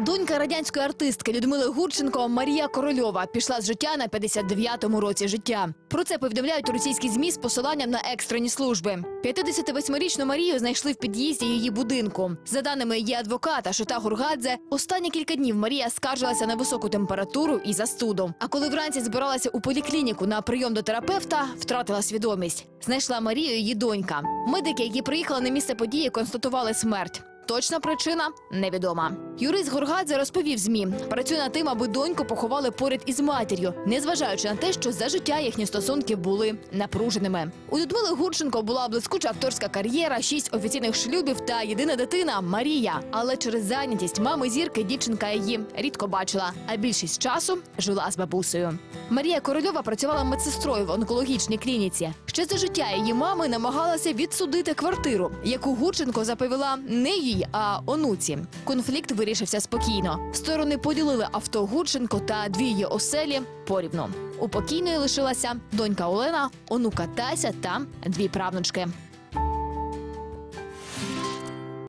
Донька радянської артистки Людмили Гурченко Марія Корольова пішла з життя на 59-му році життя. Про це повідомляють російські змі з посиланням на екстрені служби. 58-річну Марію знайшли в під'їзді її будинку. За даними її адвоката Шота Гургадзе, останні кілька днів Марія скаржилася на високу температуру і застуду. А коли вранці збиралася у поліклініку на прийом до терапевта, втратила свідомість. Знайшла Марію її донька. Медики, які приїхали на місце події, констатували смерть. Точна причина невідома. Юрист Горгадзе розповів змі, працює над тим, аби доньку поховали поряд із матір'ю, незважаючи на те, що за життя їхні стосунки були напруженими. У Людмили Гурченко була блискуча акторська кар'єра, шість офіційних шлюбів та єдина дитина Марія. Але через зайнятість мами зірки дівчинка її рідко бачила, а більшість часу жила з бабусею. Марія Корольова працювала медсестрою в онкологічній клініці. Ще за життя її мами намагалася відсудити квартиру, яку Гурченко заповіла не їй, а онуці. Конфлікт вирішився спокійно. Сторони поділили авто Гурченко та дві її оселі порівну. У покійної лишилася донька Олена, онука Тася та дві правнучки.